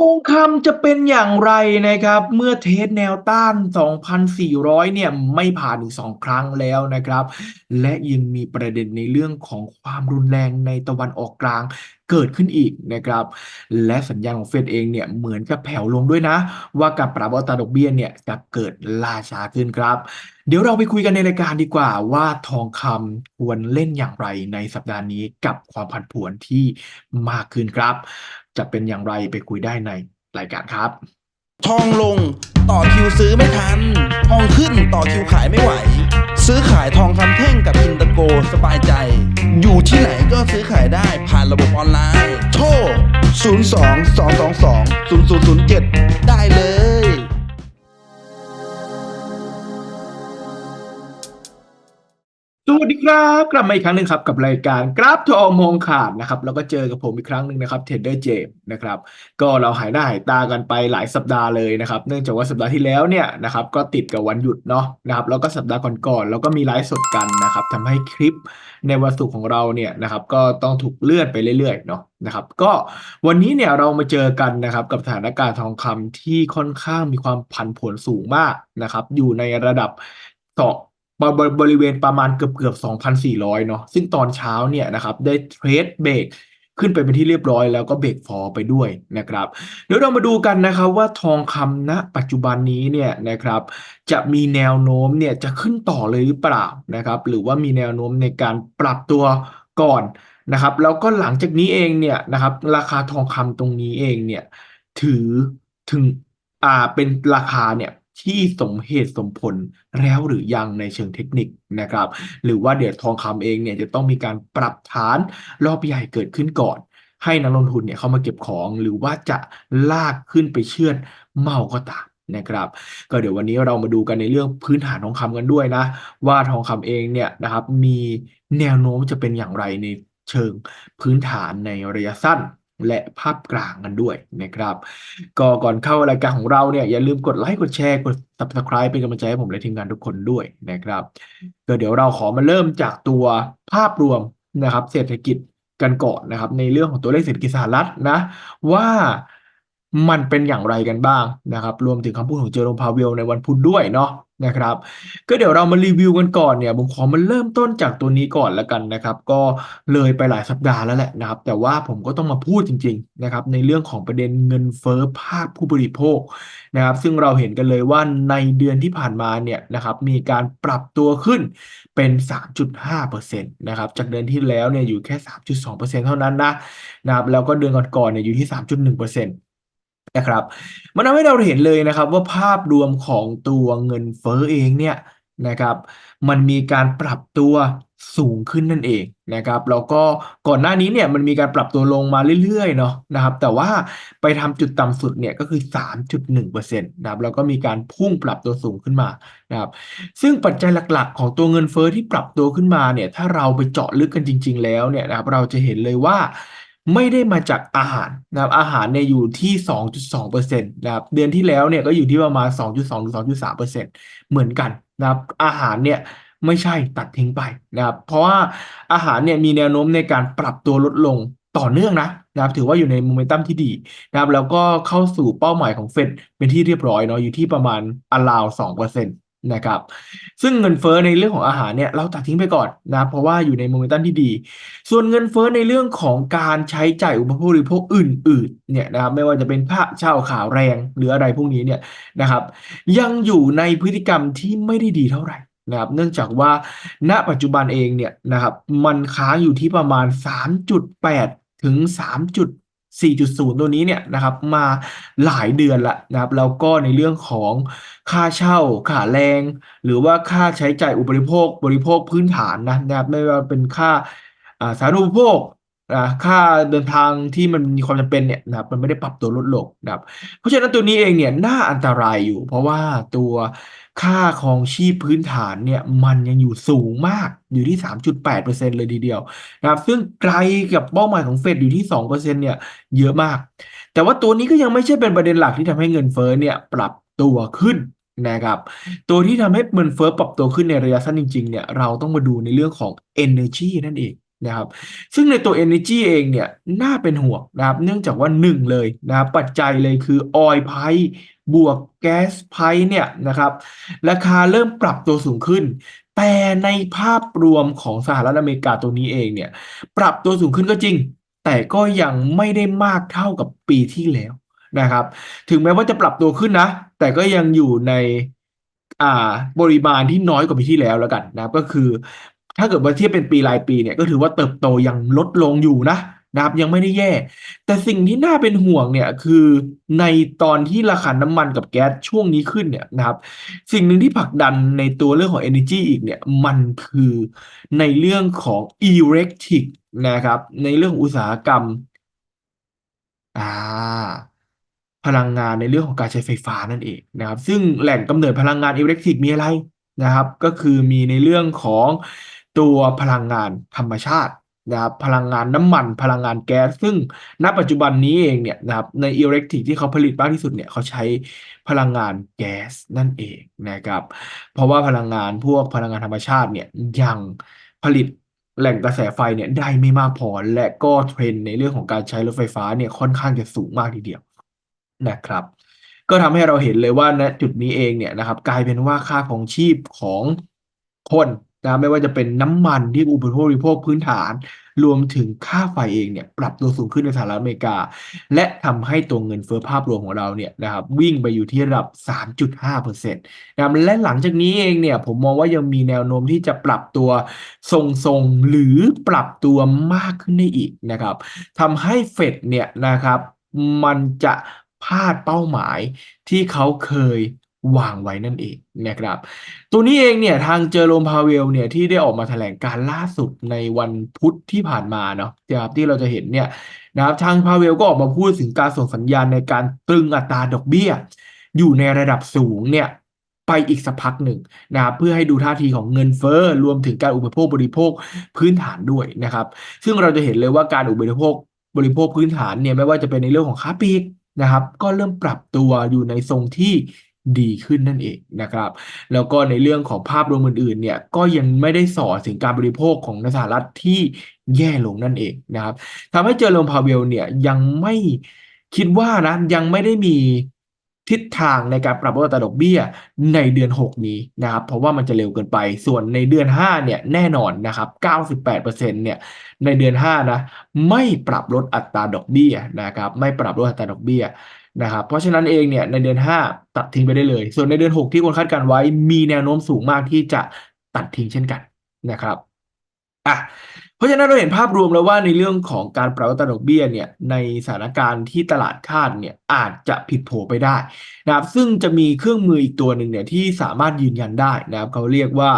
ทองคำจะเป็นอย่างไรนะครับ เมื่อเทสแนวต้าน 2,400 เนี่ยไม่ผ่านถึง2ครั้งแล้วนะครับ และยังมีประเด็นในเรื่องของความรุนแรงในตะวันออกกลางเกิดขึ้นอีกนะครับ และสัญญาณของเฟดเองเนี่ยเหมือนจะแผ่วลงด้วยนะ ว่าการปรับอัตราดอกเบี้ยเนี่ยจะเกิดล่าช้าขึ้นครับ เดี๋ยวเราไปคุยกันในรายการดีกว่าว่าทองคำควรเล่นอย่างไรในสัปดาห์นี้กับความผันผวนที่มากขึ้นครับ จะเป็นอย่างไรไปคุยได้ในรายการครับ ทองลงต่อคิวซื้อไม่ทัน ทองขึ้นต่อคิวขายไม่ไหว ซื้อขายทองคำแท่งกับอินเตะโกสบายใจ อยู่ที่ไหนก็ซื้อขายได้ผ่านระบบออนไลน์ โทร 02 222 0007 ได้เลย วัสดีครับ กลับมาอีกครั้งหนึ่งครับกับรายการกราฟทองมองขาดนะครับแล้วก็เจอกับผมอีกครั้งหนึ่งนะครับเทรดเดอร์เจมนะครับก็เราหายหน้าหายตากันไปหลายสัปดาห์เลยนะครับ เนื่องจากว่าสัปดาห์ที่แล้วเนี่ยนะครับก็ติดกับวันหยุดเนาะนะครับแล้วก็สัปดาห์ก่อนๆแล้วก็มีไลฟ์สดกันนะครับทำให้คลิปในวันศุกร์ของเราเนี่ยนะครับก็ต้องถูกเลื่อนไปเรื่อยๆเนาะนะครับก็วันนี้เนี่ยเรามาเจอกันนะครับกับสถานการณ์ทองคำที่ค่อนข้างมีความผันผวนสูงมากนะครับอยู่ในระดับต่อ บริบริเวณประมาณเกือบเกือบ2,400 เนาะซึ่งตอนเช้าเนี่ยนะครับได้เทรดเบรกขึ้นไปเป็นที่เรียบร้อยแล้วก็เบรกฟอไปด้วยนะครับ เดี๋ยวเรามาดูกันนะครับว่าทองคำณปัจจุบันนี้เนี่ยนะครับ จะมีแนวโน้มเนี่ยจะขึ้นต่อเลยหรือเปล่านะครับ หรือว่ามีแนวโน้มในการปรับตัวก่อนนะครับแล้วก็หลังจากนี้เองเนี่ยนะครับราคาทองคำตรงนี้เองเนี่ยถือถึงอ่าเป็นราคาเนี่ย ที่สมเหตุสมผลแล้วหรือยังในเชิงเทคนิคนะครับ หรือว่าเดี๋ยวทองคำเองเนี่ยจะต้องมีการปรับฐานรอบใหญ่เกิดขึ้นก่อน ให้นักลงทุนเนี่ยเข้ามาเก็บของหรือว่าจะลากขึ้นไปเชือดเมาก็ตามนะครับก็เดี๋ยววันนี้เรามาดูกันในเรื่องพื้นฐานทองคำกันด้วยนะ ว่าทองคำเองเนี่ยนะครับมีแนวโน้มจะเป็นอย่างไรในเชิงพื้นฐานในระยะสั้น และภาพกลางกันด้วยนะครับ ก็ก่อนเข้ารายการของเราเนี่ย อย่าลืมกดไลค์กดแชร์กด subscribe เป็นกำลังใจให้ผมและทีมงานทุกคนด้วยนะครับก็เดี๋ยวเราขอมาเริ่มจากตัวภาพรวมนะครับ เศรษฐกิจกันก่อนนะครับ ในเรื่องของตัวเลขเศรษฐกิจสหรัฐนะ ว่า มันเป็นอย่างไรกันบ้างนะครับ รวมถึงคำพูดของเจอร์โรมพาเวลในวันพุธด้วยเนาะนะครับ ก็เดี๋ยวเรามารีวิวกันก่อนเนี่ยผมขอมาเริ่มต้นจากตัวนี้ก่อนแล้วกันนะครับ ก็เลยไปหลายสัปดาห์แล้วแหละนะครับ แต่ว่าผมก็ต้องมาพูดจริง ๆ นะครับ ในเรื่องของประเด็นเงินเฟ้อภาคผู้บริโภคนะครับ ซึ่งเราเห็นกันเลยว่าในเดือนที่ผ่านมาเนี่ยนะครับ มีการปรับตัวขึ้นเป็น 3.5%นะครับ จากเดือนที่แล้วเนี่ยอยู่แค่ 3.2%เท่านั้นนะนะครับ แล้วก็เดือนก่อนๆเนี่ยอยู่ที่ 3.1%น นะครับมันทำให้เราเห็นเลยนะครับว่าภาพรวมของตัวเงินเฟ้อเองเนี่ยนะครับ มันมีการปรับตัวสูงขึ้นนั่นเองนะครับแล้วก็ก่อนหน้านี้เนี่ยมันมีการปรับตัวลงมาเรื่อยๆเนาะนะครับแต่ว่าไปทำจุดต่ำสุดเนี่ยก็คือ 3.1%นะครับแล้วก็มีการพุ่งปรับตัวสูงขึ้นมานะครับซึ่งปัจจัยหลักๆ ของตัวเงินเฟ้อที่ปรับตัวขึ้นมาเนี่ยถ้าเราไปเจาะลึกกันจริง ๆ แล้วเนี่ยนะครับเราจะเห็นเลยว่า ไม่ได้มาจากอาหารนะครับอาหารเนี่ยอยู่ที่ 2.2%นะครับเดือนที่แล้วเนี่ยก็อยู่ที่ประมาณ 2.2ถึง2.3%เหมือนกันนะครับอาหารเนี่ยไม่ใช่ตัดทิ้งไปนะครับเพราะว่าอาหารเนี่ยมีแนวโน้มในการปรับตัวลดลงต่อเนื่องนะนะครับถือว่าอยู่ในโมเมนตัมที่ดีนะครับแล้วก็เข้าสู่เป้าหมายของเฟดเป็นที่เรียบร้อยเนาะอยู่ที่ประมาณ around 2%น นะครับ ซึ่งเงินเฟ้อในเรื่องของอาหารเนี่ยเราตัดทิ้งไปก่อนนะเพราะว่าอยู่ในโมเมนตัมที่ดี ส่วนเงินเฟ้อในเรื่องของการใช้จ่ายอุปโภคบริโภคอื่นๆเนี่ยนะครับไม่ว่าจะเป็นค่าเช่าข่าวแรงหรืออะไรพวกนี้เนี่ยนะครับ ยังอยู่ในพฤติกรรมที่ไม่ได้ดีเท่าไหร่นะครับเนื่องจากว่าณปัจจุบันเองเนี่ยนะครับมันค้างอยู่ที่ประมาณ 3.8 ถึง 4.0 ตัวนี้เนี่ยนะครับมาหลายเดือนละนะครับแล้วก็ในเรื่องของค่าเช่าค่าแรง หรือว่าค่าใช้จ่ายอุปโภคบริโภคพื้นฐานนะนะครับไม่ว่าเป็นค่าสาธารณูปโภคอ่าค่าเดินทางที่มันมีความจำเป็นเนี่ยนะครับมันไม่ได้ปรับตัวลดลงนะครับเพราะฉะนั้นตัวนี้เองเนี่ยน่าอันตรายอยู่ เพราะว่าตัว ค่าครองชีพพื้นฐานเนี่ยมันยังอยู่สูงมากอยู่ที่ 3.8%เลยทีเดียวนะครับซึ่งไกลกับเป้าหมายของเฟดอยู่ที่ 2%เนี่ยเยอะมาก แต่ว่าตัวนี้ก็ยังไม่ใช่เป็นประเด็นหลักที่ทำให้เงินเฟ้อเนี่ยปรับตัวขึ้นนะครับ ตัวที่ทำให้เงินเฟ้อปรับตัวขึ้นในระยะสั้นจริงๆเนี่ยเราต้องมาดูในเรื่องของ energy นั่นเองนะครับซึ่งในตัว Energy เองเนี่ยน่าเป็นห่วงนะครับเนื่องจากว่าหนึ่งเลยนะครับปัจจัยเลยคือ Oil Price บวก Gas Price เนี่ยนะครับราคาเริ่มปรับตัวสูงขึ้น แต่ในภาพรวมของสหรัฐอเมริกาตัวนี้เองเนี่ยปรับตัวสูงขึ้นก็จริง แต่ก็ยังไม่ได้มากเท่ากับปีที่แล้วนะครับถึงแม้ว่าจะปรับตัวขึ้นนะ แต่ก็ยังอยู่ในอ่าปริมาณที่น้อยกว่าปีที่แล้วแล้วกันนะครับก็คือถ้าเกิดว่าเทียบเป็นปีรายปีเนี่ยก็ถือว่าเติบโตยังลดลงอยู่นะ นะครับยังไม่ได้แย่ แต่สิ่งที่น่าเป็นห่วงเนี่ยคือในตอนที่ราคาน้ำมันกับแก๊สช่วงนี้ขึ้นเนี่ยนะครับ สิ่งหนึ่งที่ผลักดันในตัวเรื่องของ energy อีกเนี่ยมันคือในเรื่องของ electric นะครับ ในเรื่องของอุตสาหกรรมอ่าพลังงานในเรื่องของการใช้ไฟฟ้านั่นเองนะครับ ซึ่งแหล่งกำเนิดพลังงานอิเล็กทริกมีอะไรนะครับ ก็คือมีในเรื่องของตัวพลังงานธรรมชาติ นะครับพลังงานน้ำมันพลังงานแก๊ส ซึ่งณปัจจุบันนี้เองเนี่ยนะครับในอิเล็กทริกที่เขาผลิตมากที่สุดเนี่ยเขาใช้พลังงานแก๊สนั่นเองนะครับเพราะว่าพลังงานพวกพลังงานธรรมชาติเนี่ยยังผลิตแหล่งกระแสไฟเนี่ยได้ไม่มากพอและก็เทรนในเรื่องของการใช้รถไฟฟ้าเนี่ยค่อนข้างจะสูงมากทีเดียวนะครับ ก็ทำให้เราเห็นเลยว่าณจุดนี้เองเนี่ยนะครับกลายเป็นว่าค่าของชีพของคน นะไม่ว่าจะเป็นน้ำมันที่อุปโภคบริโภคพื้นฐาน รวมถึงค่าไฟเองเนี่ยปรับตัวสูงขึ้นในสหรัฐอเมริกา และทำให้ตัวเงินเฟ้อภาพรวมของเราเนี่ยนะครับวิ่งไปอยู่ที่ระดับ 3.5%นะครับและหลังจากนี้เองเนี่ยผมมองว่ายังมีแนวโน้มที่จะปรับตัวทรงๆหรือปรับตัวมากขึ้นได้อีกนะครับทำให้เฟดเนี่ยนะครับมันจะพลาดเป้าหมายที่เขาเคย วางไว้นั่นเองนะครับ ตัวนี้เองเนี่ยทางเจอโรมพาเวลเนี่ยที่ได้ออกมาแถลงการล่าสุดในวันพุธที่ผ่านมาเนาะนะครับที่เราจะเห็นเนี่ยนะครับทางพาเวลก็ออกมาพูดถึงการส่งสัญญาณในการตรึงอัตราดอกเบี้ย อยู่ในระดับสูงเนี่ยไปอีกสักพักหนึ่งนะครับเพื่อให้ดูท่าทีของเงินเฟ้อรวมถึงการอุปโภคบริโภคพื้นฐานด้วยนะครับ ซึ่งเราจะเห็นเลยว่าการอุปโภคบริโภคพื้นฐานเนี่ยไม่ว่าจะเป็นในเรื่องของค้าปลีกนะครับ ก็เริ่มปรับตัวอยู่ในทรงที่ ดีขึ้นนั่นเองนะครับ แล้วก็ในเรื่องของภาพรวมอื่นๆเนี่ยก็ยังไม่ได้ส่อถึงการบริโภคของสหรัฐที่แย่ลงนั่นเองนะครับทำให้เจอโรมพาเวลเนี่ยยังไม่คิดว่านะยังไม่ได้มีทิศทางในการปรับลดอัตราดอกเบี้ยในเดือน 6 นี้นะครับเพราะว่ามันจะเร็วเกินไป ส่วนในเดือน 5 เนี่ยแน่นอนนะครับ 98%เนี่ยในเดือน 5 นะ ไม่ปรับลดอัตราดอกเบี้ยนะครับ ไม่ปรับลดอัตราดอกเบี้ย นะครับเพราะฉะนั้นเองเนี่ยในเดือน 5 ตัดทิ้งไปได้เลย ส่วนในเดือน 6 ที่คนคาดการไว้มีแนวโน้มสูงมากที่จะตัดทิ้งเช่นกันนะครับอะเพราะฉะนั้นเราเห็นภาพรวมแล้วว่าในเรื่องของการปรับอัตราดอกเบี้ยเนี่ยในสถานการณ์ที่ตลาดคาดเนี่ยอาจจะผิดโผไปได้นะครับซึ่งจะมีเครื่องมืออีกตัวหนึ่งเนี่ยที่สามารถยืนยันได้นะครับเขาเรียกว่า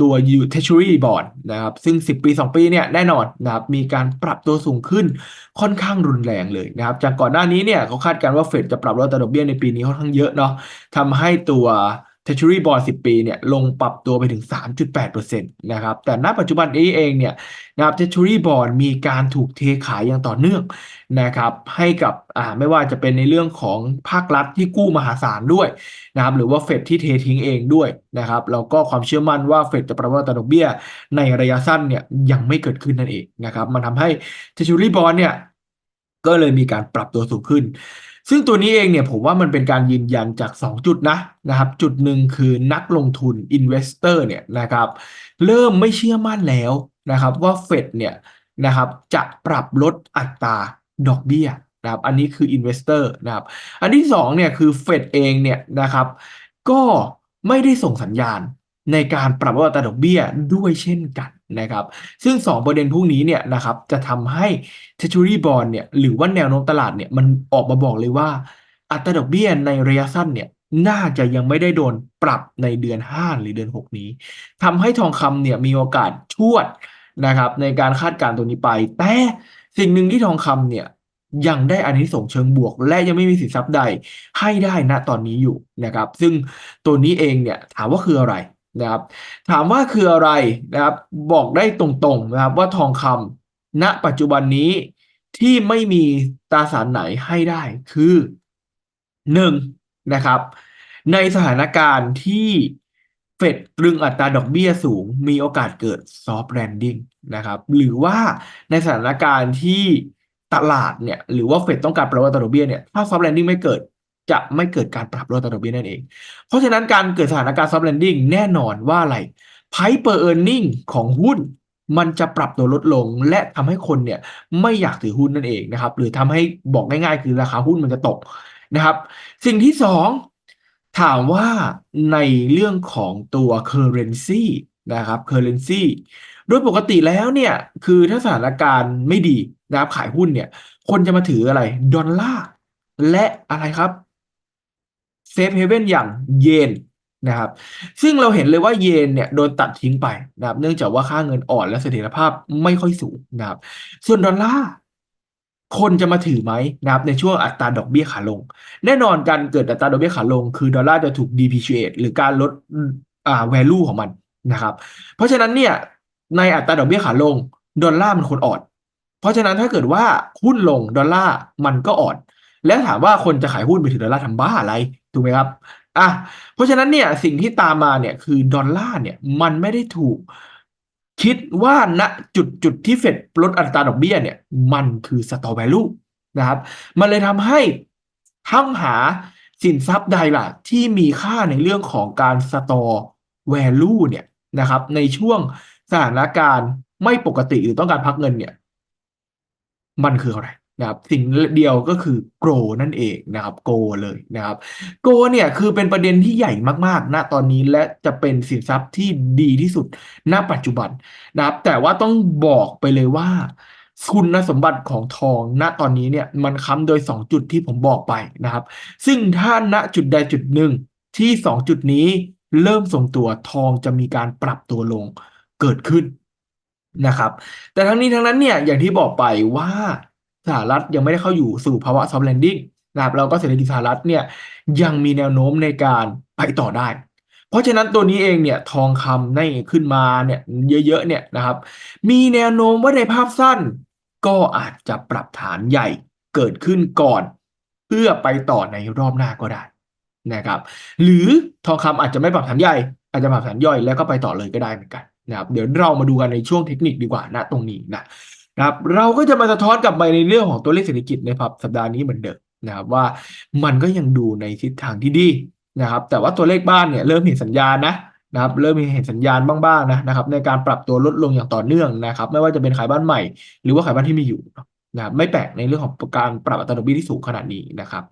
ตัว Treasury Bond นะครับ ซึ่ง 10 ปี 2 ปีเนี่ยแน่นอนนะครับมีการปรับตัวสูงขึ้นค่อนข้างรุนแรงเลยนะครับจากก่อนหน้านี้เนี่ยเขาคาดการณ์ว่าเฟดจะปรับลดอัตราดอกเบี้ยในปีนี้ค่อนข้างเยอะเนาะทำให้ตัว Treasury Bond 10 ปีเนี่ยลงปรับตัวไปถึง 3.8%นะครับ แต่ณปัจจุบันนี้เองเนี่ยนะครับ Treasury Bond มีการถูกเทขายอย่างต่อเนื่องนะครับ ให้กับอ่าไม่ว่าจะเป็นในเรื่องของภาครัฐที่กู้มหาศาลด้วยนะครับ หรือว่าเฟดที่เททิ้งเองด้วยนะครับ แล้วก็ความเชื่อมั่นว่าเฟดจะปรับลดอัตดอกเบี้ยในระยะสั้นเนี่ยยังไม่เกิดขึ้นนั่นเองนะครับ มันทำให้ Treasury Bond เนี่ย ก็เลยมีการปรับตัวสูงขึ้น ซึ่งตัวนี้เองเนี่ยผมว่ามันเป็นการยืนยันจาก 2 จุดนะนะครับ จุดหนึ่งคือนักลงทุน investor เนี่ยนะครับ เริ่มไม่เชื่อมั่นแล้วนะครับ ว่าเฟดเนี่ยนะครับจะปรับลดอัตราดอกเบี้ยนะครับ อันนี้คือ investor นะครับ อันที่สองเนี่ยคือเฟดเองเนี่ยนะครับ ก็ไม่ได้ส่งสัญญาณ ในการปรับลดอัตราดอกเบี้ยด้วยเช่นกันนะครับ ซึ่ง 2 ประเด็นพวกนี้เนี่ยนะครับจะทำให้ Treasury Bond เนี่ยหรือว่าแนวโน้มตลาดเนี่ยมันออกมาบอกเลยว่า อัตราดอกเบี้ยในระยะสั้นเนี่ยน่าจะยังไม่ได้โดนปรับในเดือน 5 หรือเดือน 6 นี้ทำให้ทองคำเนี่ยมีโอกาสชวดนะครับ ในการคาดการณ์ตัวนี้ไป แต่สิ่งหนึ่งที่ทองคำเนี่ยยังได้อานิสงส์เชิงบวก และยังไม่มีสินทรัพย์ใดให้ได้ณตอนนี้อยู่นะครับ ซึ่งตัวนี้เองเนี่ยถามว่าคืออะไร นะครับ ถามว่าคืออะไรนะครับ บอกได้ตรงๆนะครับว่าทองคำณปัจจุบันนี้ที่ไม่มีตราสารไหนให้ได้คือหนึ่งนะครับ ในสถานการณ์ที่เฟดตรึงอัตราดอกเบี้ยสูง มีโอกาสเกิดซอฟ t ์แลนดิ้งนะครับ หรือว่าในสถานการณ์ที่ตลาดเนี่ย หรือว่าเฟดต้องการปรับอัตราดอกเบี้ยเนี่ย ถ้าซอฟ t ์แลนดิ้งไม่เกิด จะไม่เกิดการปรับลดอัตราดอกเบี้ยนั่นเอง เพราะฉะนั้นการเกิดสถานการณ์ซอฟ t ์แลนดิ้งแน่นอนว่าอะไร Price per earning ของหุ้นมันจะปรับตัวลดลงและทำให้คนเนี่ยไม่อยากถือหุ้นนั่นเองนะครับ หรือทำให้บอกง่ายๆ คือราคาหุ้นมันจะตกนะครับ สิ่งที่สองถามว่าในเรื่องของตัว currency นะครับ currency โดยปกติแล้วเนี่ย คือถ้าสถานการณ์ไม่ดีนะครับขายหุ้นเนี่ย คนจะมาถืออะไร ดอลลาร์และอะไรครับ เซฟเฮเว่นอย่างเยนนะครับ ซึ่งเราเห็นเลยว่าเยนเนี่ยโดนตัดทิ้งไปนะครับ เนื่องจากว่าค่าเงินอ่อนและเสถียรภาพไม่ค่อยสูงนะครับ ส่วนดอลลาร์คนจะมาถือไหมนะครับในช่วงอัตราดอกเบี้ยขาลง แน่นอนการเกิดอัตราดอกเบี้ยขาลง คือดอลลาร์จะถูก depreciate หรือการลดอ่า value ของมันนะครับ เพราะฉะนั้นเนี่ยในอัตราดอกเบี้ยขาลง ดอลลาร์มันควรอ่อน เพราะฉะนั้นถ้าเกิดว่าหุ้นลงดอลลาร์มันก็อ่อน แล้วถามว่าคนจะขายหุ้นไปถือดอลลาร์ทำบ้าอะไร ถูกไหมครับอะเพราะฉะนั้นเนี่ยสิ่งที่ตามมาเนี่ยคือดอลลาร์เนี่ยมันไม่ได้ถูกคิดว่าณจุดจุดที่เฟดลดอัตราดอกเบี้ยเนี่ยมันคือ store value นะครับ มันเลยทำให้ทั้งหาสินทรัพย์ใดล่ะ ที่มีค่าในเรื่องของการ store value เนี่ยนะครับ ในช่วงสถานการณ์ไม่ปกติหรือต้องการพักเงินเนี่ย มันคืออะไร นะครับสิ่งเดียวก็คือ grow นั่นเองนะครับ grow เลยนะครับ grow เนี่ยคือเป็นประเด็นที่ใหญ่มากๆณตอนนี้และจะเป็นสินทรัพย์ที่ดีที่สุดณปัจจุบันนะครับแต่ว่าต้องบอกไปเลยว่า คุณสมบัติของทองณตอนนี้เนี่ยมันค้ำโดย 2 จุดที่ผมบอกไปนะครับ ซึ่งถ้าณจุดใดจุดหนึ่งที่ 2 จุดนี้เริ่มทรงตัวทองจะมีการปรับตัวลงเกิดขึ้นนะครับ แต่ทั้งนี้ทั้งนั้นเนี่ยอย่างที่บอกไปว่า สหรัฐยังไม่ได้เข้าอยู่สู่ภาวะ soft landing นะครับแล้วก็เศรษฐกิจสหรัฐเนี่ยยังมีแนวโน้มในการไปต่อได้ เพราะฉะนั้นตัวนี้เองเนี่ยทองคำในขึ้นมาเนี่ยเยอะๆเนี่ยนะครับ มีแนวโน้มว่าในภาพสั้น ก็อาจจะปรับฐานใหญ่เกิดขึ้นก่อน เพื่อไปต่อในรอบหน้าก็ได้นะครับ หรือทองคำอาจจะไม่ปรับฐานใหญ่อาจจะปรับฐานย่อยแล้วก็ไปต่อเลยก็ได้เหมือนกันนะครับเดี๋ยวเรามาดูกันในช่วงเทคนิคดีกว่านะตรงนี้นะ นะครับเราก็จะมาสะท้อนกลับไปในเรื่องของตัวเลขเศรษฐกิจในพับสัปดาห์นี้เหมือนเดิมนะครับว่ามันก็ยังดูในทิศทางที่ดีนะครับ แต่ว่าตัวเลขบ้านเนี่ยเริ่มเห็นสัญญาณนะนะครับเริ่มเห็นสัญญาณบ้างๆนะนะครับในการปรับตัวลดลงอย่างต่อเนื่องนะครับ ไม่ว่าจะเป็นขายบ้านใหม่ หรือว่าขายบ้านที่มีอยู่นะครับไม่แปลกในเรื่องของการปรับอัตราดอกเบี้ยที่สูงขนาดนี้นะครับ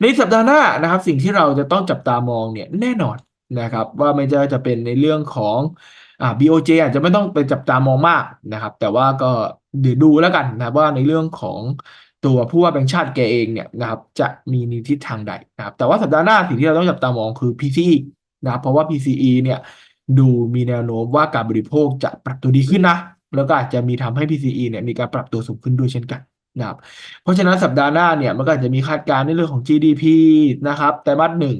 ในสัปดาห์หน้านะครับ สิ่งที่เราจะต้องจับตามองเนี่ยแน่นอนนะครับ ว่าไม่จะจะเป็นในเรื่องของ อ่า BOJ อาจจะไม่ต้องไปจับตามองมากนะครับ แต่ว่าก็เดี๋ยวดูแล้วกันนะว่าในเรื่องของตัวผู้ว่าแบงก์ชาติแกเองเนี่ยนะครับ จะมีในทิศทางใดนะครับ แต่ว่าสัปดาห์หน้าสิ่งที่เราต้องจับตามองคือ PCE นะครับเพราะว่า PCE เนี่ยดูมีแนวโน้มว่าการบริโภคจะปรับตัวดีขึ้นนะ แล้วก็อาจจะมีทำให้ PCE เนี่ยมีการปรับตัวสูงขึ้นด้วยเช่นกันนะครับ เพราะฉะนั้นสัปดาห์หน้าเนี่ยมันก็จจะมีคาดการณ์ในเรื่องของ GDP นะครับไตรมาสหนึ่ง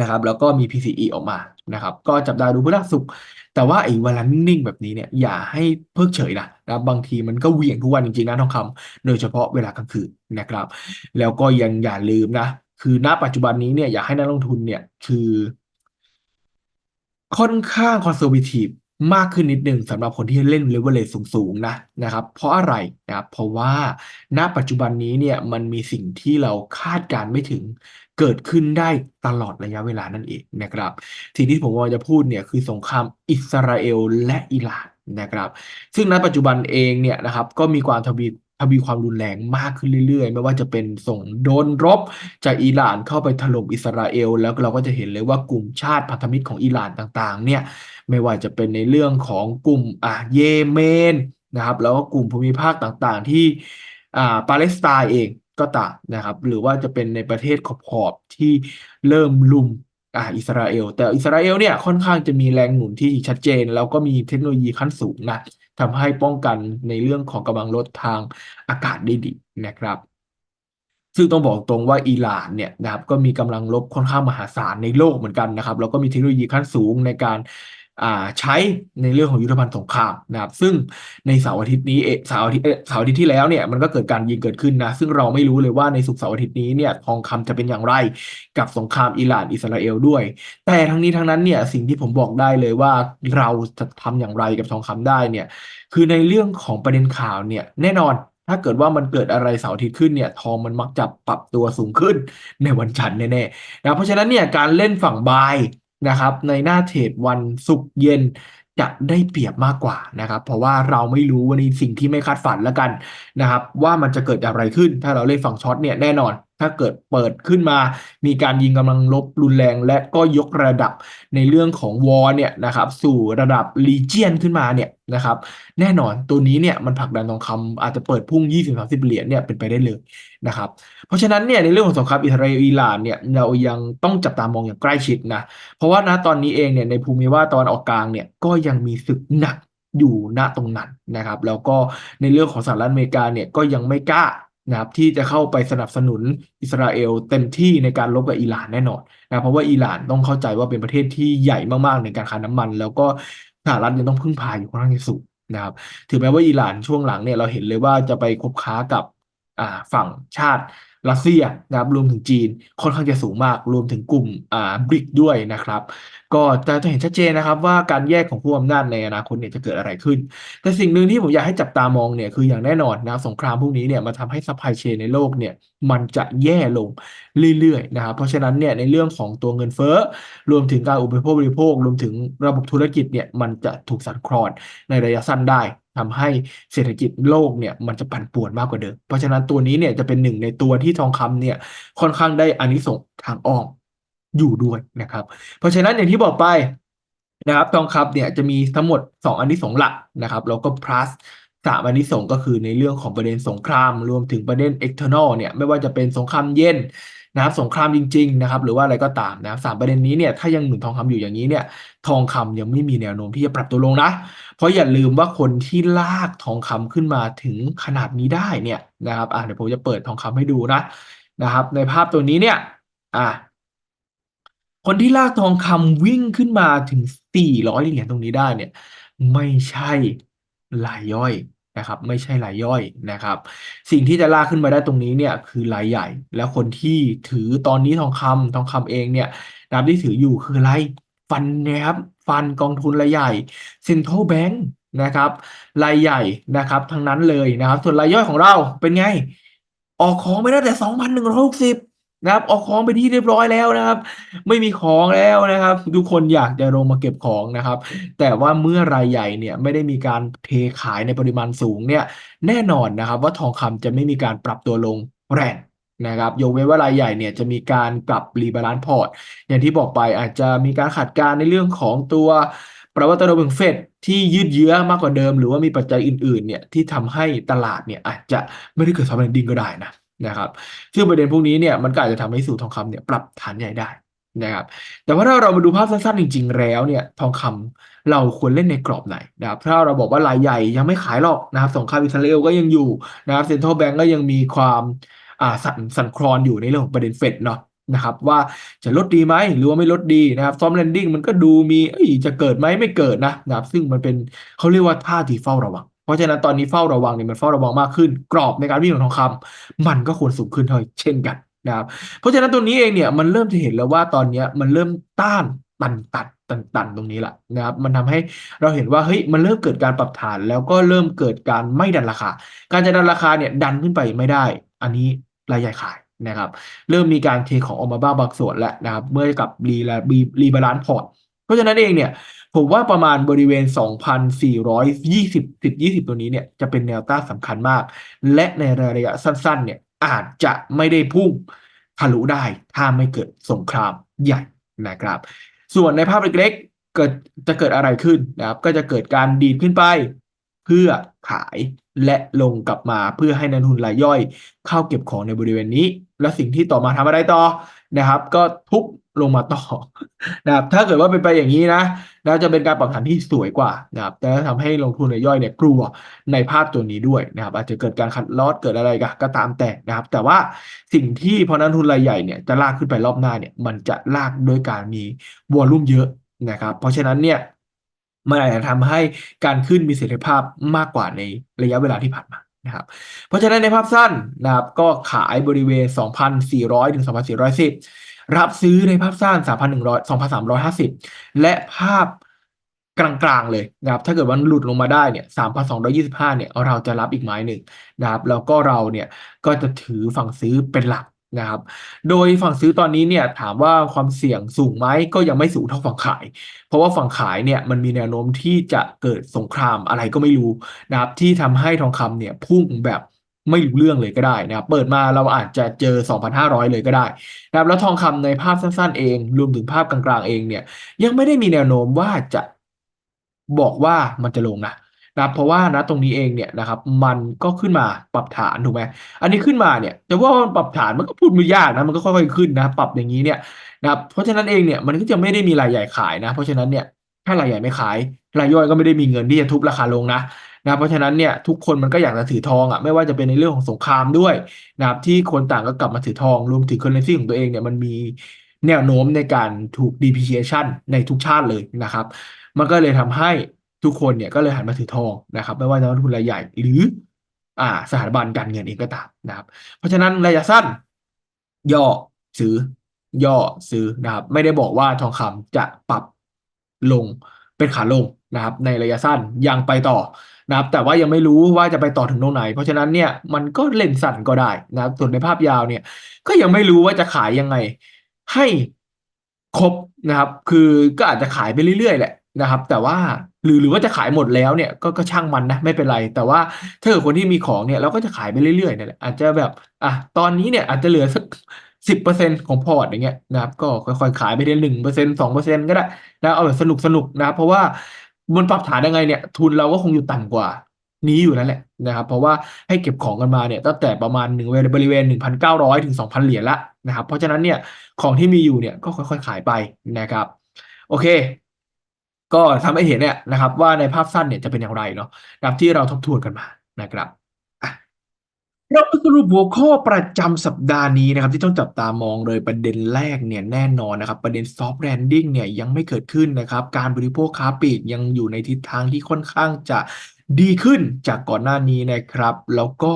นะครับ แล้วก็มี PCE ออกมานะครับ ก็จับตาดูพฤหัสศุกร์ แต่ว่าไอ้เวลานิ่งๆ แบบนี้เนี่ยอย่าให้เพิกเฉยนะนะบางทีมันก็เหวี่ยงทุกวันจริงๆนะทองคำโดยเฉพาะเวลากลางคืนนะครับ แล้วก็ยังอย่าลืมนะ คือณปัจจุบันนี้เนี่ยอยากให้นักลงทุนเนี่ยคือค่อนข้างคอนเซอร์วทีฟ มากขึ้นนิดหนึ่งสำหรับคนที่เล่นเลเวลเลสูงๆนะนะครับ เพราะอะไรนะครับเพราะว่าณปัจจุบันนี้เนี่ยมันมีสิ่งที่เราคาดการไม่ถึงเกิดขึ้นได้ตลอดระยะเวลานั่นเองนะครับ สิ่งที่ผมว่าจะพูดเนี่ยคือสงครามอิสราเอลและอิหร่านนะครับ ซึ่งณปัจจุบันเองเนี่ยนะครับก็มีความทวี ทวีความรุนแรงมากขึ้นเรื่อยๆ ไม่ว่าจะเป็นส่งโดนรบ จากอิหร่านเข้าไปถล่มอิสราเอล แล้วเราก็จะเห็นเลยว่ากลุ่มชาติพันธมิตรของอิหร่านต่างๆ เนี่ยไม่ว่าจะเป็นในเรื่องของกลุ่มอ่าเยเมนนะครับ แล้วก็กลุ่มภูมิภาคต่างๆ ที่อ่าปาเลสไตน์เองก็ตามนะครับ หรือว่าจะเป็นในประเทศขอบๆที่เริ่มลุมอ่าอิสราเอล แต่อิสราเอลเนี่ยค่อนข้างจะมีแรงหนุนที่ชัดเจน แล้วก็มีเทคโนโลยีขั้นสูงนะ ทำให้ป้องกันในเรื่องของกำลังลดทางอากาศได้ดีนะครับ ซึ่งต้องบอกตรงว่าอิหร่านเนี่ยนะครับก็มีกำลังลบค่อนข้างมหาศาลในโลกเหมือนกันนะครับแล้วก็มีเทคโนโลยีขั้นสูงในการ ใช้ในเรื่องของยุทธภัณฑ์สงครามนะครับ ซึ่งในเสาร์อาทิตย์นี้เอเสาร์อาทิตย์เสาร์อาทิตย์ที่แล้วเนี่ยมันก็เกิดการยิงเกิดขึ้นนะ ซึ่งเราไม่รู้เลยว่าในศุกร์เสาร์อาทิตย์นี้เนี่ยทองคำจะเป็นอย่างไรกับสงครามอิหร่านอิสราเอลด้วย แต่ทั้งนี้ทั้งนั้นเนี่ยสิ่งที่ผมบอกได้เลยว่าเราจะทำอย่างไรกับทองคำได้เนี่ยคือในเรื่องของประเด็นข่าวเนี่ยแน่นอนถ้าเกิดว่ามันเกิดอะไรเสาร์อาทิตย์ขึ้นเนี่ยทองมันมักจะปรับตัวสูงขึ้นในวันจันทร์แน่ๆนะเพราะฉะนั้นเนี่ยการเล่นฝั่งบาย นะครับ ในหน้าเทรดวันศุกร์เย็นจะได้เปรียบมากกว่านะครับ เพราะว่าเราไม่รู้วันนี้สิ่งที่ไม่คาดฝันแล้วกันนะครับ ว่ามันจะเกิดอะไรขึ้นถ้าเราเล่นฝั่งช็อตเนี่ยแน่นอนถ้าเกิดเปิดขึ้นมา มีการยิงกำลังลบรุนแรง และก็ยกระดับในเรื่องของวอร์เนี่ยนะครับสู่ระดับลีเจียนขึ้นมาเนี่ยนะครับแน่นอนตัวนี้เนี่ยมันผลักดันทองคำอาจจะเปิดพุ่ง 20-30 เหรียญเนี่ยเป็นไปได้เลยนะครับเพราะฉะนั้นเนี่ยในเรื่องของสงครามอิสราเอลอิหร่านเนี่ยเรายังต้องจับตามองอย่างใกล้ชิดนะเพราะว่าณตอนนี้เองเนี่ยในภูมิภาตะวันออกกลางเนี่ยก็ยังมีศึกหนักอยู่ณตรงนั้นนะครับแล้วก็ในเรื่องของสหรัฐอเมริกาเนี่ยก็ยังไม่กล้า นะครับที่จะเข้าไปสนับสนุนอิสราเอลเต็มที่ในการลบกับอิหร่านแน่นอนนะเพราะว่าอิหร่านต้องเข้าใจว่าเป็นประเทศที่ใหญ่มากๆในการค้าน้ำมัน แล้วก็สหรัฐยังต้องพึ่งพาอยู่ค่อนข้างสูงนะครับ ถึงแม้ว่าอิหร่านช่วงหลังเนี่ยเราเห็นเลยว่าจะไปคบค้ากับฝั่งชาติ รัสเซียนะครับรวมถึงจีนค่อนข้างจะสูงมากรวมถึงกลุ่มอ่าบริกด้วยนะครับ ก็จะจะเห็นชัดเจนนะครับ ว่าการแยกของผู้อำนาจในอนาคตเนี่ยจะเกิดอะไรขึ้น แต่สิ่งหนึ่งที่ผมอยากให้จับตามองเนี่ยคืออย่างแน่นอนนะสงครามพวกนี้เนี่ยมาทำให้ซัพพลายเชนในโลกเนี่ยมันจะแย่ลงเรื่อยๆนะครับเพราะฉะนั้นเนี่ยในเรื่องของตัวเงินเฟ้อรวมถึงการอุปโภคบริโภค รวมถึงระบบธุรกิจเนี่ยมันจะถูกสั่นคลอนในระยะสั้นได้ ทำให้เศรษฐกิจโลกเนี่ยมันจะปั่นป่วนมากกว่าเดิม เพราะฉะนั้นตัวนี้เนี่ยจะเป็นหนึ่งในตัวที่ทองคำเนี่ยค่อนข้างได้อานิสงส์ทางอ้อมอยู่ด้วยนะครับ เพราะฉะนั้นอย่างที่บอกไปนะครับทองคำเนี่ยจะมีทั้งหมด 2อันที่สงหลักนะครับแล้วก็ plus สามอันที่สงก็คือในเรื่องของประเด็นสงคราม รวมถึงประเด็น external เนี่ยไม่ว่าจะเป็นสงครามเย็น นะครับสงครามจริงๆนะครับหรือว่าอะไรก็ตามนะครับสามประเด็นนี้เนี่ยถ้ายังหนุนทองคำอยู่อย่างนี้เนี่ยทองคำยังไม่มีแนวโน้มที่จะปรับตัวลงนะ เพราะอย่าลืมว่าคนที่ลากทองคำขึ้นมาถึงขนาดนี้ได้เนี่ยนะครับอะเดี๋ยวผมจะเปิดทองคำให้ดูนะนะครับ ในภาพตัวนี้เนี่ยอะคนที่ลากทองคำวิ่งขึ้นมาถึง 400 เหรียญตรงนี้ได้เนี่ย ไม่ใช่รายย่อย นะครับไม่ใช่รายย่อยนะครับ สิ่งที่จะลากขึ้นมาได้ตรงนี้เนี่ยคือรายใหญ่ แล้วคนที่ถือตอนนี้ทองคำทองคำเองเนี่ยนะครับที่ถืออยู่คืออะไรฟันนะครับฟันกองทุนรายใหญ่เซ็นทรัลแบงค์นะครับรายใหญ่นะครับทั้งนั้นเลยนะครับ ส่วนรายย่อยของเราเป็นไง ออกของไปได้แต่2,160น นะครับออกของไปที่เรียบร้อยแล้วนะครับ ไม่มีของแล้วนะครับ ทุกคนอยากจะลงมาเก็บของนะครับ แต่ว่าเมื่อรายใหญ่เนี่ยไม่ได้มีการเทขายในปริมาณสูงเนี่ยแน่นอนนะครับ ว่าทองคำจะไม่มีการปรับตัวลงแรงนะครับยกเว้นว่ารายใหญ่เนี่ยจะมีการปรับรีบาลานซ์พอร์ต อย่างที่บอกไปอาจจะมีการขาดการในเรื่องของตัวประวัติระเบิงเฟดที่ยืดเยื้อมากกว่าเดิม หรือว่ามีปัจจัยอื่นๆเนี่ยที่ทำให้ตลาดเนี่ยอาจจะไม่ได้เกิดซอฟต์แลนดิ้งก็ได้นะ นะครับ ซึ่งประเด็นพวกนี้เนี่ยมันก็อาจจะทำให้สู่ทองคำเนี่ยปรับฐานใหญ่ได้นะครับ แต่ว่าถ้าเรามาดูภาพสั้นๆจริง ๆ แล้วเนี่ยทองคำเราควรเล่นในกรอบไหนนะครับ ถ้าเราบอกว่ารายใหญ่ยังไม่ขายหรอกนะครับสงครามอิสราเอลก็ยังอยู่นะครับเซ็นทรัลแบงก์ก็ยังมีความอ่าสั่นสั่นคลอนอยู่ในเรื่องของประเด็นเฟดเนาะนะครับว่าจะลดดีไหมหรือว่าไม่ลดดีนะครับซอมแลนดิ้งมันก็ดูมีจะเกิดไหมไม่เกิดนะนะครับ ซึ่งมันเป็นเขาเรียกว่าท่าทีเฝ้าระวัง เพราะฉะนั้นตอนนี้เฝ้าระวังเนี่ยมันเฝ้าระวังมากขึ้น กรอบในการวิ่งของทองคำมันก็ควรสูงขึ้นเท่าเช่นกันนะครับเพราะฉะนั้นตัวนี้เองเนี่ยมันเริ่มจะเห็นแล้วว่าตอนนี้มันเริ่มต้านตันตัดตันตันตรงนี้แหละนะครับมันทำให้เราเห็นว่าเฮ้ยมันเริ่มเกิดการปรับฐานแล้วก็เริ่มเกิดการไม่ดันราคา การจะดันราคาเนี่ยดันขึ้นไปไม่ได้ อันนี้รายใหญ่ขายนะครับ เริ่มมีการเทของออกมาบ้างบางส่วนแล้วนะครับ เมื่อกับรีลรีรีบาลานซ์พอร์ต เพราะฉะนั้นเองเนี่ย ผมว่าประมาณบริเวณ 2,420ติด20 ตัวนี้เนี่ยจะเป็นแนวต้านสำคัญมาก และในระยะสั้นๆ เนี่ยอาจจะไม่ได้พุ่งทะลุได้ถ้าไม่เกิดสงครามใหญ่นะครับ ส่วนในภาพเล็กๆเกิดจะเกิดอะไรขึ้นนะครับ ก็จะเกิดการดีดขึ้นไปเพื่อขายและลงกลับมาเพื่อให้นักทุนรายย่อยเข้าเก็บของในบริเวณนี้ แล้วสิ่งที่ต่อมาทำอะไรต่อนะครับ ก็ทุบ ลงมาต่อนะครับถ้าเกิดว่าเป็นไปอย่างนี้นะนะจะเป็นการปรับฐานที่สวยกว่านะครับแต่ทำให้ลงทุนรายย่อยเนี่ยกลัวในภาพตัวนี้ด้วยนะครับอาจจะเกิดการคัดลอสเกิดอะไรก็ก็ตามแต่นะครับ แต่ว่าสิ่งที่พอนักทุนรายใหญ่เนี่ยจะลากขึ้นไปรอบหน้าเนี่ยมันจะลากด้วยการมีวอลลุ่มเยอะนะครับ เพราะฉะนั้นเนี่ยมันอาจจะทำให้การขึ้นมีเสถียรภาพมากกว่าในระยะเวลาที่ผ่านมานะครับเพราะฉะนั้นในภาพสั้นนะครับก็ขายบริเวณ 2,400 ถึง 2,410 รับซื้อในภาพสั้น 3,100 2,350 และภาพกลางๆเลยนะครับ ถ้าเกิดว่าหลุดลงมาได้เนี่ย3,225 เนี่ย เราจะรับอีกไม้หนึ่งนะครับ แล้วก็เราเนี่ยก็จะถือฝั่งซื้อเป็นหลักนะครับ โดยฝั่งซื้อตอนนี้เนี่ยถามว่าความเสี่ยงสูงไหมก็ยังไม่สูงเท่าฝั่งขาย เพราะว่าฝั่งขายเนี่ยมันมีแนวโน้มที่จะเกิดสงครามอะไรก็ไม่รู้นะครับที่ทำให้ทองคำเนี่ยพุ่งแบบ ไม่รู้เรื่องเลยก็ได้นะครับเปิดมาเราอาจจะเจอ 2,500 เลยก็ได้นะครับแล้วทองคำในภาพสั้นๆเอง รวมถึงภาพกลางๆเองเนี่ย ยังไม่ได้มีแนวโน้มว่าจะบอกว่ามันจะลงนะนะเพราะว่านะตรงนี้เองเนี่ยนะครับมันก็ขึ้นมาปรับฐานถูกไหมอันนี้ขึ้นมาเนี่ยจะว่ามันปรับฐานมันก็พูดไม่ยากนะมันก็ค่อยๆขึ้นนะปรับอย่างนี้เนี่ยนะครับเพราะฉะนั้นเองเนี่ยมันก็จะไม่ได้มีรายใหญ่ขายนะ เพราะฉะนั้นเนี่ยถ้ารายใหญ่ไม่ขายรายย่อยก็ไม่ได้มีเงินที่จะทุบราคาลงนะ นะเพราะฉะนั้นเนี่ยทุกคนมันก็อยากจะถือทองอะไม่ว่าจะเป็นในเรื่องของสงครามด้วยนะครับที่คนต่างก็กลับมาถือทองรวมถึง currency ของตัวเองเนี่ยมันมีแนวโน้มในการถูก depreciation ในทุกชาติเลยนะครับ มันก็เลยทำให้ทุกคนเนี่ยก็เลยหันมาถือทองนะครับ ไม่ว่าจะนักลงทุนรายใหญ่หรืออ่าสถาบันการเงินเองก็ตามนะครับ เพราะฉะนั้นระยะสั้น ย่อซื้อย่อซื้อนะครับ ไม่ได้บอกว่าทองคำจะปรับลงเป็นขาลงนะครับ ในระยะสั้นยังไปต่อ นะครับ แต่ว่ายังไม่รู้ว่าจะไปต่อถึงตรงไหน เพราะฉะนั้นเนี่ยมันก็เล่นสั้นก็ได้นะครับ ส่วนในภาพยาวเนี่ย ก็ยังไม่รู้ว่าจะขายยังไง ให้ครบนะครับ คือก็อาจจะขายไปเรื่อยๆแหละนะครับ แต่ว่าหรือหรือว่าจะขายหมดแล้วเนี่ยก็ก็ช่างมันนะไม่เป็นไร แต่ว่าถ้าเกิดคนที่มีของเนี่ยเราก็จะขายไปเรื่อยๆนั่นแหละอาจจะแบบอะตอนนี้เนี่ยอาจจะเหลือสักสิบเปอร์เซ็นของพอร์ตอย่างเงี้ยนะครับ ก็ค่อยๆขายไปเรื่อยหนึ่งเปอร์เซ็นสองเปอร์เซ็นก็ได้นะเอาแบบสนุกสนุกนะครับเพราะว่า มันปรับฐานยังไงเนี่ย ทุนเราก็คงอยู่ต่ำกว่า นี้อยู่นั่นแหละนะครับ เพราะว่าให้เก็บของกันมาเนี่ยตั้งแต่ประมาณหนึ่งบริเวณหนึ่งพันเก้าร้อยถึงสองพันเหรียญละนะครับ เพราะฉะนั้นเนี่ยของที่มีอยู่เนี่ยก็ค่อยๆ ขายไปนะครับ โอเค ก็ทำให้เห็นเนี่ยนะครับ ว่าในภาพสั้นเนี่ยจะเป็นอย่างไรเนาะนะครับที่เราทบทวนกันมานะครับ เราสรุปหัวข้อประจำสัปดาห์นี้นะครับ ที่ต้องจับตามองเลยประเด็นแรกเนี่ยแน่นอนนะครับ ประเด็นซอฟต์แลนดิ้งเนี่ยยังไม่เกิดขึ้นนะครับ การบริโภคค้าปลีกยังอยู่ในทิศทางที่ค่อนข้างจะ ดีขึ้นจากก่อนหน้านี้นะครับ แล้วก็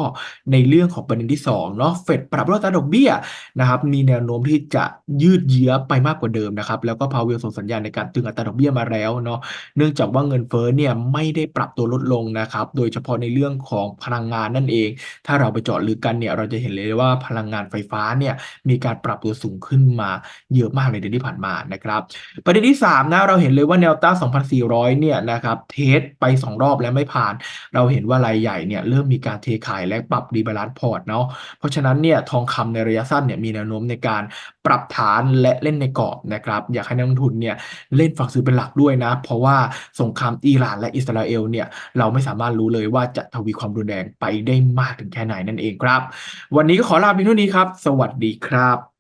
ในเรื่องของประเด็นที่สองเนาะเฟดปรับลดอัตราดอกเบี้ยนะครับมีแนวโน้มที่จะยืดเยื้อไปมากกว่าเดิมนะครับแล้วก็พาวเวลส่งสัญญาณในการตึงอัตราดอกเบี้ยมาแล้วเนาะเนื่องจากว่าเงินเฟ้อเนี่ยไม่ได้ปรับตัวลดลงนะครับโดยเฉพาะในเรื่องของพลังงานนั่นเอง ถ้าเราไปเจาะลึกกันเนี่ยเราจะเห็นเลยว่าพลังงานไฟฟ้าเนี่ยมีการปรับตัวสูงขึ้นมาเยอะมากในเดือนที่ผ่านมานะครับประเด็นที่3นะเราเห็นเลยว่าแนวต้าน2,400เนี่ยนะครับเทสไป 2 รอบแล้วไม่ผ่านเราเห็นว่ารายใหญ่เนี่ยเริ่มมีการเทขายและปรับรีบาลานซ์พอร์ตเนาะเพราะฉะนั้นเนี่ยทองคำในระยะสั้นเนี่ยมีแนวโน้มในการปรับฐานและเล่นในกรอบนะครับอยากให้นักลงทุนเนี่ยเล่นฝั่งซื้อเป็นหลักด้วยนะ เพราะว่าสงครามอิหร่านและอิสราเอลเนี่ยเราไม่สามารถรู้เลยว่าจะทวีความรุนแรงไปได้มากถึงแค่ไหนนั่นเองครับ วันนี้ก็ขอลาเพียงเท่านี้ครับ สวัสดีครับ